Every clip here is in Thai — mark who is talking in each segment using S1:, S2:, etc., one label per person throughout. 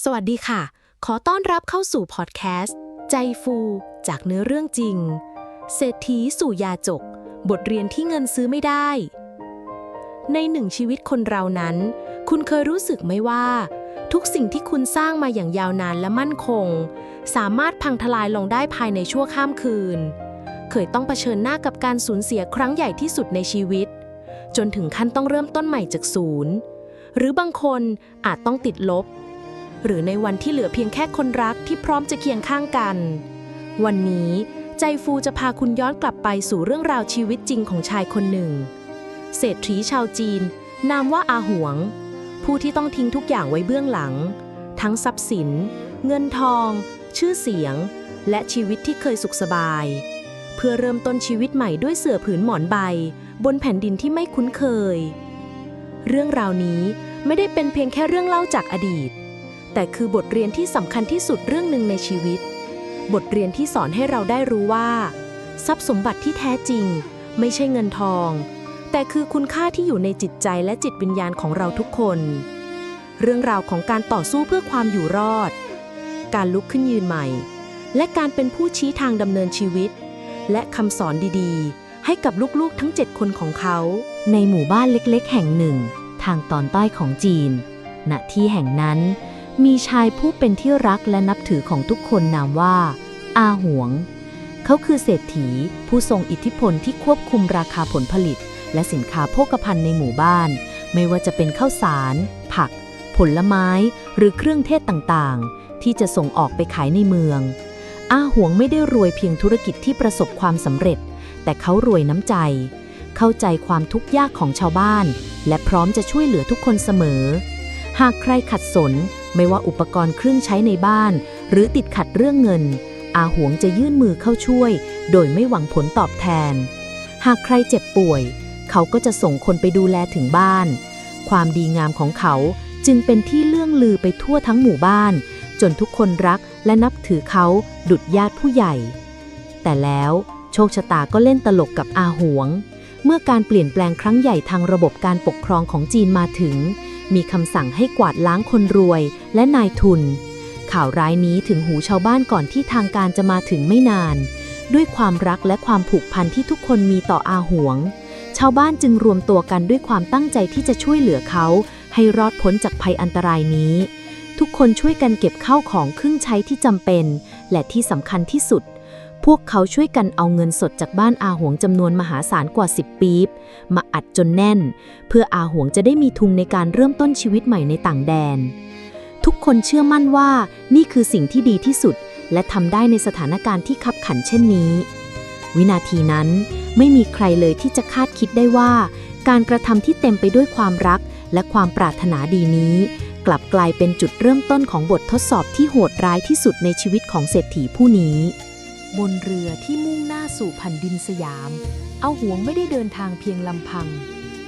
S1: สวัสดีค่ะ ขอต้อนรับเข้าสู่พอดแคสต์ ใจฟูจากเนื้อเรื่องจริง เศรษฐีสู่ยาจก บทเรียนที่เงินซื้อไม่ได้ ในหนึ่งชีวิตคนเรานั้น คุณเคยรู้สึกไหมว่า ทุกสิ่งที่คุณสร้างมาอย่างยาวนานและมั่นคง สามารถพังทลายลงได้ภายในชั่วข้ามคืน เคยต้องเผชิญหน้ากับการสูญเสียครั้งใหญ่ที่สุดในชีวิต จนถึงขั้นต้องเริ่มต้นใหม่จากศูนย์หรือบางคนอาจต้องติดลบ หรือในวันที่เหลือเพียงแค่คนรักที่พร้อมจะเคียงข้างกัน วันนี้ใจฟูจะพาคุณย้อนกลับไปสู่เรื่องราวชีวิตจริงของชายคนหนึ่ง เศรษฐีชาวจีน นามว่าอาหวง ผู้ที่ต้องทิ้งทุกอย่างไว้เบื้องหลัง ทั้งทรัพย์สิน เงินทอง ชื่อเสียง และชีวิตที่เคยสุขสบาย เพื่อเริ่มต้นชีวิตใหม่ด้วยเสื่อผืนหมอนใบ บนแผ่นดินที่ไม่คุ้นเคย เรื่องราวนี้ไม่ได้เป็นเพียงแค่เรื่องเล่าจากอดีต แต่คือบทเรียนที่สำคัญที่สุดเรื่องหนึ่งในชีวิต บทเรียนที่สอนให้เราได้รู้ว่า ทรัพย์สมบัติที่แท้จริง ไม่ใช่เงินทอง แต่คือคุณค่าที่อยู่ในจิตใจและจิตวิญญาณของเราทุกคน เรื่องราวของการต่อสู้เพื่อความอยู่รอด การลุกขึ้นยืนใหม่ และการเป็นผู้ชี้ทางดำเนินชีวิต และคำสอนดีๆ ให้กับลูกๆทั้ง 7 คนของเขา
S2: ในหมู่บ้านเล็กๆ แห่งหนึ่ง ทางตอนใต้ของจีนณที่แห่งนั้น มีชายผู้เป็นที่รักและนับถือของทุกคนนามว่า อาหวง เขาคือเศรษฐี ผู้ทรงอิทธิพลที่ควบคุมราคาผลผลิต และสินค้าโภคภัณฑ์ในหมู่บ้าน ไม่ว่าจะเป็นข้าวสาร ผัก ผลไม้ หรือเครื่องเทศต่างๆ ที่จะส่งออกไปขายในเมือง อาหวงไม่ได้รวยเพียงธุรกิจที่ประสบความสำเร็จ แต่เขารวยน้ำใจ เข้าใจความทุกข์ยากของชาวบ้าน และพร้อมจะช่วยเหลือทุกคนเสมอ หากใครขัดสน ไม่ว่าอุปกรณ์เครื่องใช้ในบ้าน หรือติดขัดเรื่องเงิน อาหวงจะยื่นมือเข้าช่วย โดยไม่หวังผลตอบแทน หากใครเจ็บป่วย เขาก็จะส่งคนไปดูแลถึงบ้าน ความดีงามของเขาจึงเป็นที่เลื่องลือไปทั่วทั้งหมู่บ้าน จนทุกคนรักและนับถือเขาดุดญาติผู้ใหญ่ แต่แล้วโชคชะตาก็เล่นตลกกับอาหวง เมื่อการเปลี่ยนแปลงครั้งใหญ่ทางระบบการปกครองของจีนมาถึง มีคำสั่งให้กวาดล้างคนรวยและนายทุน ข่าวร้ายนี้ถึงหูชาวบ้านก่อนที่ทางการจะมาถึงไม่นาน ด้วยความรักและความผูกพันที่ทุกคนมีต่ออาหวง ชาวบ้านจึงรวมตัวกันด้วยความตั้งใจที่จะช่วยเหลือเขา ให้รอดพ้นจากภัยอันตรายนี้ ทุกคนช่วยกันเก็บข้าวของเครื่องใช้ที่จำเป็น และที่สำคัญที่สุด พวกเขาช่วยกันเอาเงินสดจากบ้านอาหวงจำนวนมหาศาลกว่า 10 ปี๊บ มาอัดจนแน่น เพื่ออาหวงจะได้มีทุนในการเริ่มต้นชีวิตใหม่ในต่างแดน ทุกคนเชื่อมั่นว่านี่คือสิ่งที่ดีที่สุด และทำได้ในสถานการณ์ที่ขับขันเช่นนี้ วินาทีนั้นไม่มีใครเลยที่จะคาดคิดได้ว่า การกระทำที่เต็มไปด้วยความรักและความปรารถนาดีนี้ กลับกลายเป็นจุดเริ่มต้นของบททดสอบที่โหดร้ายที่สุดในชีวิตของเศรษฐีผู้นี้
S1: บนเรือที่มุ่งหน้าสู่แผ่นดินสยาม เอาหวงไม่ได้เดินทางเพียงลำพัง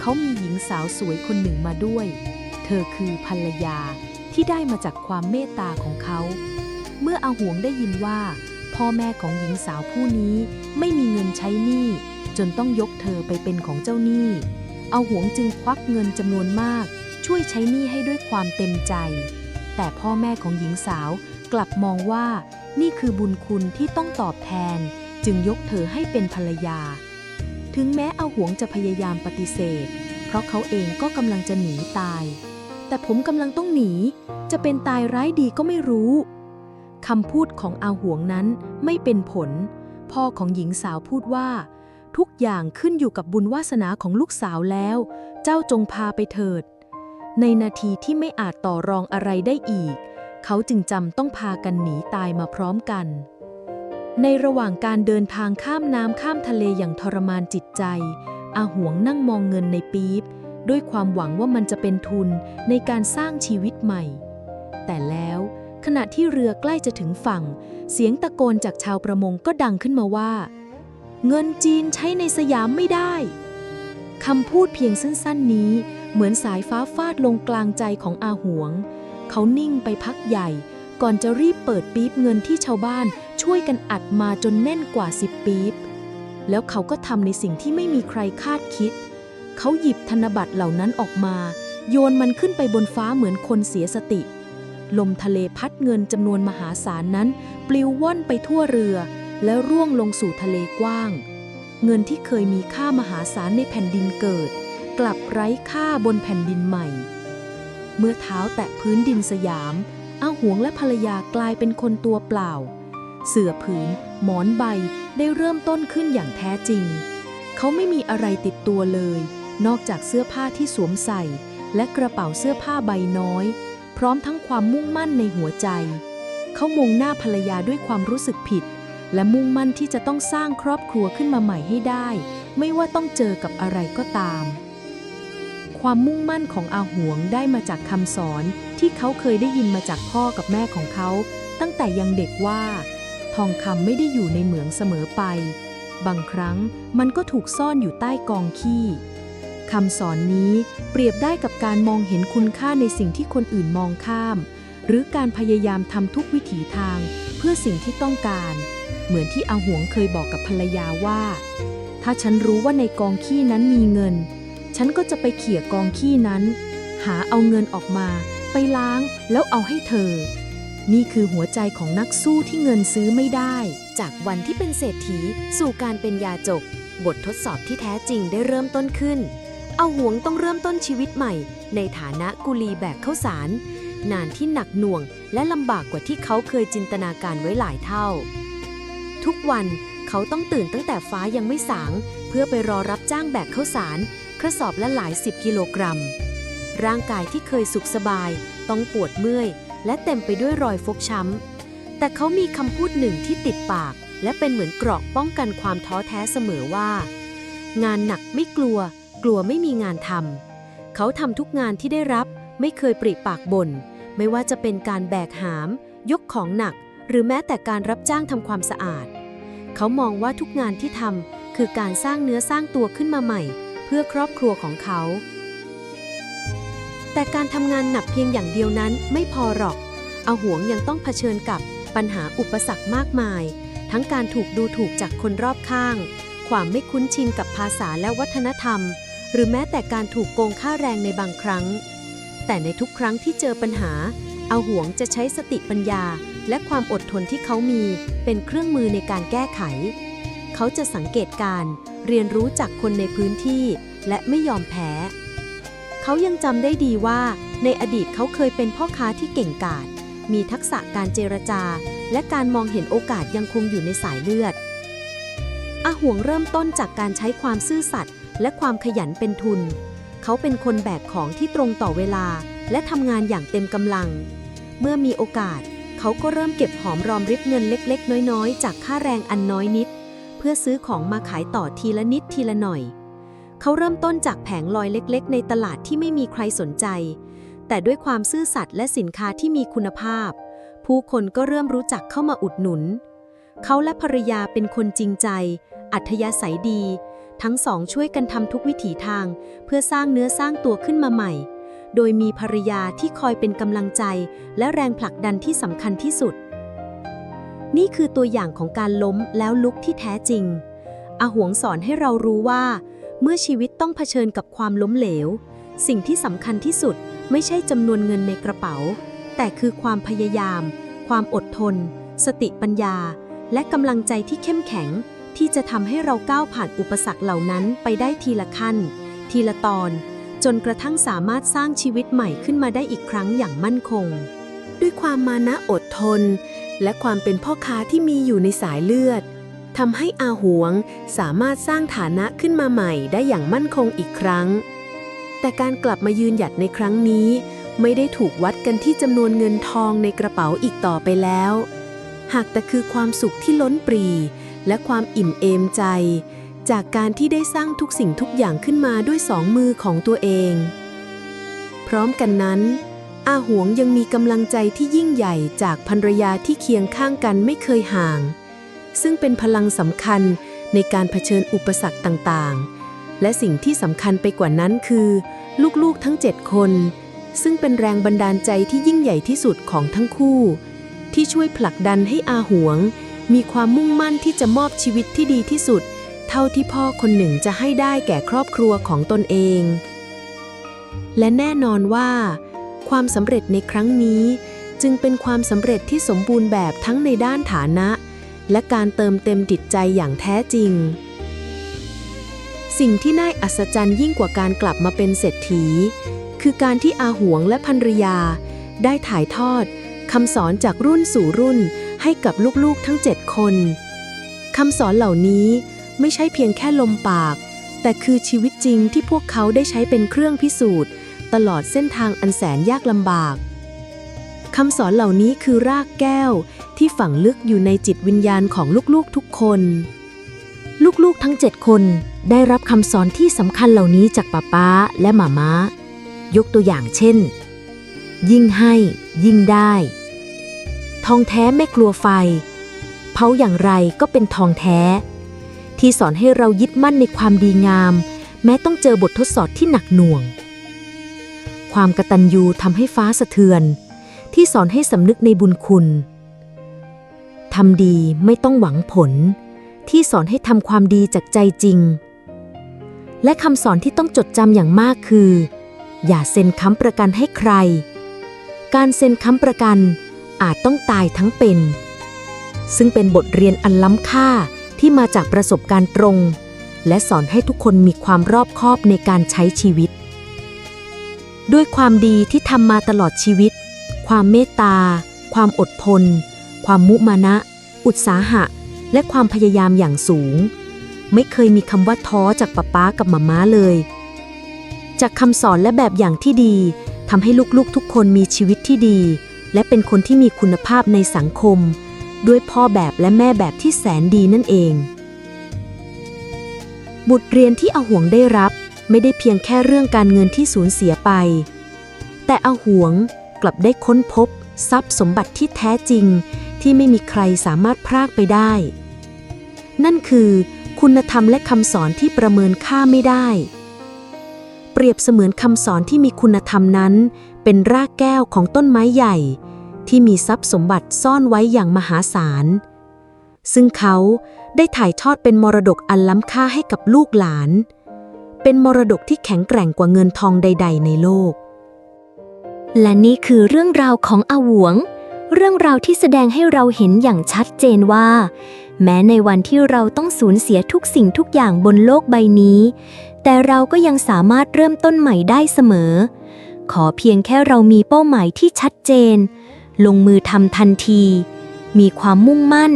S1: เขามีหญิงสาวสวยคนหนึ่งมาด้วย เธอคือภรรยาที่ได้มาจากความเมตตาของเขา เมื่ออาหวงได้ยินว่า พ่อแม่ของหญิงสาวผู้นี้ไม่มีเงินใช้หนี้จนต้องยกเธอไปเป็นของเจ้าหนี้ เอาหวงจึงควักเงินจำนวนมาก ช่วยใช้หนี้ให้ด้วยความเต็มใจ แต่พ่อแม่ของหญิงสาวกลับมองว่า นี่คือบุญคุณที่ต้องตอบแทน จึงยกเธอให้เป็นภรรยา ถึงแม้อาหวงจะพยายามปฏิเสธ เพราะเขาเองก็กำลังจะหนีตาย แต่ผมกำลังต้องหนี จะเป็นตายร้ายดีก็ไม่รู้คำพูดของอาหวงนั้นไม่เป็นผล พ่อของหญิงสาวพูดว่า ทุกอย่างขึ้นอยู่กับบุญวาสนาของลูกสาวแล้ว เจ้าจงพาไปเถิด ในนาทีที่ไม่อาจต่อรองอะไรได้อีก เขาจึงจำต้องพากันหนีตายมาพร้อมกัน ในระหว่างการเดินทางข้ามน้ำข้ามทะเลอย่างทรมานจิตใจ อาหวงนั่งมองเงินในปี๊บด้วยความหวังว่ามันจะเป็นทุนในการสร้างชีวิตใหม่ แต่แล้วขณะที่เรือใกล้จะถึงฝั่ง เสียงตะโกนจากชาวประมงก็ดังขึ้นมาว่า เงินจีนใช้ในสยามไม่ได้คำพูดเพียงสั้นๆนี้ เหมือนสายฟ้าฟาดลงกลางใจของอาหวง เขานิ่งไปพักใหญ่ ก่อนจะรีบเปิดปี๊บเงินที่ชาวบ้านช่วยกันอัดมาจนแน่นกว่าสิบปี๊บ แล้วเขาก็ทำในสิ่งที่ไม่มีใครคาดคิด เขาหยิบธนบัตรเหล่านั้นออกมา โยนมันขึ้นไปบนฟ้าเหมือนคนเสียสติ
S3: ลมทะเลพัดเงินจำนวนมหาศาลนั้น ปลิวว่อนไปทั่วเรือ แล้วร่วงลงสู่ทะเลกว้าง เงินที่เคยมีค่ามหาศาลในแผ่นดินเกิด กลับไร้ค่าบนแผ่นดินใหม่ เมื่อเท้าแตะพื้นดินสยามอาหวงและภรรยากลายเป็นคนตัวเปล่า เสื่อผืน หมอนใบได้เริ่มต้นขึ้นอย่างแท้จริง เขาไม่มีอะไรติดตัวเลย นอกจากเสื้อผ้าที่สวมใส่ และกระเป๋าเสื้อผ้าใบน้อย พร้อมทั้งความมุ่งมั่นในหัวใจ เขามองหน้าภรรยาด้วยความรู้สึกผิด และมุ่งมั่นที่จะต้องสร้างครอบครัวขึ้นมาใหม่ให้ได้ ไม่ว่าต้องเจอกับอะไรก็ตาม ความมุ่งมั่นของอาหวงได้มาจากคำสอนที่เขาเคยได้ยินมาจากพ่อกับแม่ของเขา ตั้งแต่ยังเด็กว่า ทองคำไม่ได้อยู่ในเหมืองเสมอไป บางครั้งมันก็ถูกซ่อนอยู่ใต้กองขี้คำสอนนี้เปรียบได้กับการมองเห็นคุณค่าในสิ่งที่คนอื่นมองข้าม หรือการพยายามทำทุกวิถีทาง เพื่อสิ่งที่ต้องการ เหมือนที่อาหวงเคยบอกกับภรรยาว่า ถ้าฉันรู้ว่าในกองขี้นั้นมีเงิน ฉันก็จะไปเขี่ยกองขี้นั้น หาเอาเงินออกมา ไปล้างแล้วเอาให้เธอ นี่คือหัวใจของนักสู้ที่เงินซื้อไม่ได้
S1: จากวันที่เป็นเศรษฐีสู่การเป็นยาจก บททดสอบที่แท้จริงได้เริ่มต้นขึ้น เอาหวงต้องเริ่มต้นชีวิตใหม่ ในฐานะกุลีแบกข้าวสาร นานที่หนักหน่วง และลำบากกว่าที่เขาเคยจินตนาการไว้หลายเท่า ทุกวันเขาต้องตื่นตั้งแต่ฟ้ายังไม่สาง เพื่อไปรอรับจ้างแบกข้าวสาร กระสอบละหลายสิบกิโลกรัม ร่างกายที่เคยสุขสบาย ต้องปวดเมื่อย และเต็มไปด้วยรอยฟกช้ำ แต่เขามีคำพูดหนึ่งที่ติดปาก และเป็นเหมือนเกราะป้องกันความท้อแท้เสมอว่า งานหนักไม่กลัว กลัวไม่มีงานทำเขาทำทุกงานที่ได้รับ ไม่เคยปริปากบน่นไม่ว่าจะเป็นการแบกหาม ยกของหนัก หรือแม้แต่การรับจ้างทำความสะอาด เขามองว่าทุกงานที่ทำคือการสร้างเนื้อสร้างตัวขึ้นมาใหม่ พื่อครอบครัวของเขา แต่การทำงานหนักเพียงอย่างเดียวนั้นไม่พอหรอก อาหวงยังต้องเผชิญกับปัญหาอุปสรรคมากมาย ทั้งการถูกดูถูกจากคนรอบข้าง ความไม่คุ้นชินกับภาษาและวัฒนธรรม หรือแม้แต่การถูกโกงค่าแรงในบางครั้ง แต่ในทุกครั้งที่เจอปัญหา อาหวงจะใช้สติปัญญา และความอดทนที่เขามีเป็นเครื่องมือในการแก้ไข เขาจะสังเกตการเรียนรู้จากคนในพื้นที่ และไม่ยอมแพ้ เขายังจำได้ดีว่าในอดีตเขาเคยเป็นพ่อค้าที่เก่งกาจมีทักษะการเจรจา และการมองเห็นโอกาสยังคงอยู่ในสายเลือดอาห่วงเริ่มต้นจากการใช้ความซื่อสัตย์และความขยันเป็นทุน เขาเป็นคนแบกของที่ตรงต่อเวลา และทำงานอย่างเต็มกำลัง เมื่อมีโอกาส เขาก็เริ่มเก็บหอมรอมริบเงินเล็ก ๆ น้อย ๆ จากค่าแรงอันน้อยนิด เพื่อซื้อของมาขายต่อทีละนิดทีละหน่อย เขาเริ่มต้นจากแผงลอยเล็กๆ ในตลาดที่ไม่มีใครสนใจ แต่ด้วยความซื่อสัตย์และสินค้าที่มีคุณภาพ ผู้คนก็เริ่มรู้จักเข้ามาอุดหนุน เขาและภรรยาเป็นคนจริงใจ อัธยาศัยดี ทั้งสองช่วยกันทำทุกวิถีทาง เพื่อสร้างเนื้อสร้างตัวขึ้นมาใหม่ โดยมีภรรยาที่คอยเป็นกำลังใจ และแรงผลักดันที่สำคัญที่สุด นี่คือตัวอย่างของการล้มแล้วลุกที่แท้จริงอาหวงสอนให้เรารู้ว่า เมื่อชีวิตต้องเผชิญกับความล้มเหลว สิ่งที่สำคัญที่สุดไม่ใช่จำนวนเงินในกระเป๋า แต่คือความพยายาม ความอดทน สติปัญญา และกำลังใจที่เข้มแข็ง ที่จะทำให้เราก้าวผ่านอุปสรรคเหล่านั้นไปได้ทีละขั้น ทีละตอน จนกระทั่งสามารถสร้างชีวิตใหม่ขึ้นมาได้อีกครั้งอย่างมั่นคง ด้วยความมานะอดทน และความเป็นพ่อค้าที่มีอยู่ในสายเลือดทำให้อาหวงสามารถสร้างฐานะขึ้นมาใหม่ได้อย่างมั่นคงอีกครั้ง แต่การกลับมายืนหยัดในครั้งนี้ ไม่ได้ถูกวัดกันที่จำนวนเงินทองในกระเป๋าอีกต่อไปแล้ว หากแต่คือความสุขที่ล้นปรี และความอิ่มเอมใจ จากการที่ได้สร้างทุกสิ่งทุกอย่างขึ้นมาด้วยสองมือของตัวเอง พร้อมกันนั้น อาหวงยังมีกำลังใจที่ยิ่งใหญ่จากภรรยาที่เคียงข้างกันไม่เคยห่าง ซึ่งเป็นพลังสำคัญในการเผชิญอุปสรรคต่างๆ และสิ่งที่สำคัญไปกว่านั้นคือ ลูกๆทั้ง 7 คน ซึ่งเป็นแรงบันดาลใจที่ยิ่งใหญ่ที่สุดของทั้งคู่ ที่ช่วยผลักดันให้อาหวง มีความมุ่งมั่นที่จะมอบชีวิตที่ดีที่สุด เท่าที่พ่อคนหนึ่งจะให้ได้แก่ครอบครัวของตนเอง และแน่นอนว่า ความสำเร็จในครั้งนี้
S3: จึงเป็นความสำเร็จที่สมบูรณ์แบบทั้งในด้านฐานะ และการเติมเต็มจิตใจอย่างแท้จริง สิ่งที่น่าอัศจรรย์ยิ่งกว่าการกลับมาเป็นเศรษฐี คือการที่อาหวงและภรรยา ได้ถ่ายทอดคำสอนจากรุ่นสู่รุ่นให้กับลูกๆทั้งเจ็ดคนคำสอนเหล่านี้ไม่ใช่เพียงแค่ลมปาก แต่คือชีวิตจริงที่พวกเขาได้ใช้เป็นเครื่องพิสูจน์ ตลอดเส้นทางอันแสนยากลำบากคำสอนเหล่านี้คือรากแก้วที่ฝังลึกอยู่ในจิตวิญญาณของลูกๆทุกคน
S1: ลูกๆทั้งเจ็ดคนได้รับคำสอนที่สำคัญเหล่านี้จากป้าป๊าและหมาม้ายกตัวอย่างเช่น ยิ่งให้ยิ่งได้ ทองแท้ไม่กลัวไฟ เผาอย่างไรก็เป็นทองแท้ ที่สอนให้เรายึดมั่นในความดีงาม แม้ต้องเจอบททดสอบที่หนักหน่วง ความกตัญญูทำให้ฟ้าสะเทือน ที่สอนให้สำนึกในบุญคุณทำดีไม่ต้องหวังผล ที่สอนให้ทำความดีจากใจจริง และคำสอนที่ต้องจดจำอย่างมากคือ อย่าเซ็นค้ำประกันให้ใคร การเซ็นค้ำประกันอาจต้องตายทั้งเป็น ซึ่งเป็นบทเรียนอันล้ำค่าที่มาจากประสบการณ์ตรง และสอนให้ทุกคนมีความรอบคอบในการใช้ชีวิต ด้วยความดีที่ทำมาตลอดชีวิต ความเมตตา ความอดทน ความมุมานะ อุตสาหะ และความพยายามอย่างสูง ไม่เคยมีคำว่าท้อจากป๊าป๊ากับมาม้าเลย จากคำสอนและแบบอย่างที่ดีทำให้ลูกๆทุกคนมีชีวิตที่ดี และเป็นคนที่มีคุณภาพในสังคม ด้วยพ่อแบบและแม่แบบที่แสนดีนั่นเองบุตรเรียนที่อาหวงได้รับ ไม่ได้เพียงแค่เรื่องการเงินที่สูญเสียไป แต่อาหวงกลับได้ค้นพบ ทรัพย์สมบัติที่แท้จริง ที่ไม่มีใครสามารถพรากไปได้ นั่นคือ คุณธรรมและคำสอนที่ประเมินค่าไม่ได้ เปรียบเสมือนคำสอนที่มีคุณธรรมนั้น เป็นรากแก้วของต้นไม้ใหญ่ ที่มีทรัพย์สมบัติซ่อนไว้อย่างมหาศาล ซึ่งเขาได้ถ่ายทอดเป็นมรดกอันล้ำค่าให้กับลูกหลาน เป็นมรดกที่แข็งแกร่งกว่าเงินทองใด ๆ ในโลก
S4: และนี่คือเรื่องราวของอาหวง เรื่องราวที่แสดงให้เราเห็นอย่างชัดเจนว่า แม้ในวันที่เราต้องสูญเสียทุกสิ่งทุกอย่างบนโลกใบนี้ แต่เราก็ยังสามารถเริ่มต้นใหม่ได้เสมอ ขอเพียงแค่เรามีเป้าหมายที่ชัดเจน ลงมือทำทันที มีความมุ่งมั่น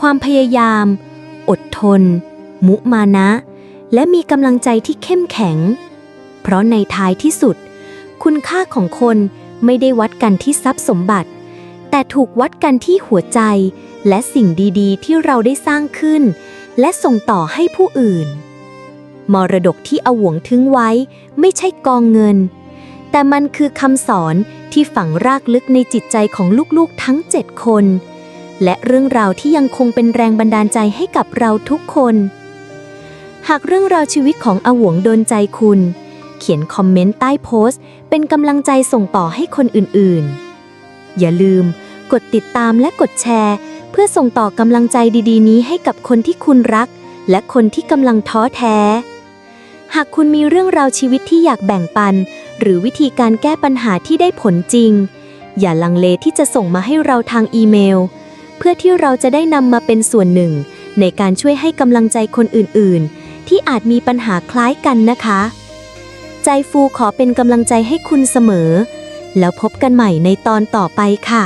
S4: ความพยายาม อดทน มุมานะ และมีกำลังใจที่เข้มแข็ง เพราะในท้ายที่สุด คุณค่าของคนไม่ได้วัดกันที่ทรัพย์สมบัติ แต่ถูกวัดกันที่หัวใจ และสิ่งดีๆ ที่เราได้สร้างขึ้น และส่งต่อให้ผู้อื่น มรดกที่อาหวงทิ้งไว้ไม่ใช่กองเงิน แต่มันคือคำสอนที่ฝังรากลึกในจิตใจของลูกๆทั้ง7คน และเรื่องราวที่ยังคงเป็นแรงบันดาลใจให้กับเราทุกคน หากเรื่องราวชีวิตของอาหวงโดนใจคุณ เขียนคอมเมนต์ใต้โพสต์ เป็นกำลังใจส่งต่อให้คนอื่นๆ อย่าลืม กดติดตามและกดแชร์ เพื่อส่งต่อกำลังใจดีๆ นี้ให้กับคนที่คุณรัก และคนที่กำลังท้อแท้ หากคุณมีเรื่องราวชีวิตที่อยากแบ่งปัน หรือวิธีการแก้ปัญหาที่ได้ผลจริง อย่าลังเลที่จะส่งมาให้เราทางอีเมล เพื่อที่เราจะได้นำมาเป็นส่วนหนึ่ง ในการช่วยให้กำลังใจคนอื่นๆ ที่อาจมีปัญหาคล้ายกันนะคะ ใจฟูขอเป็นกำลังใจให้คุณเสมอ แล้วพบกันใหม่ในตอนต่อไปค่ะ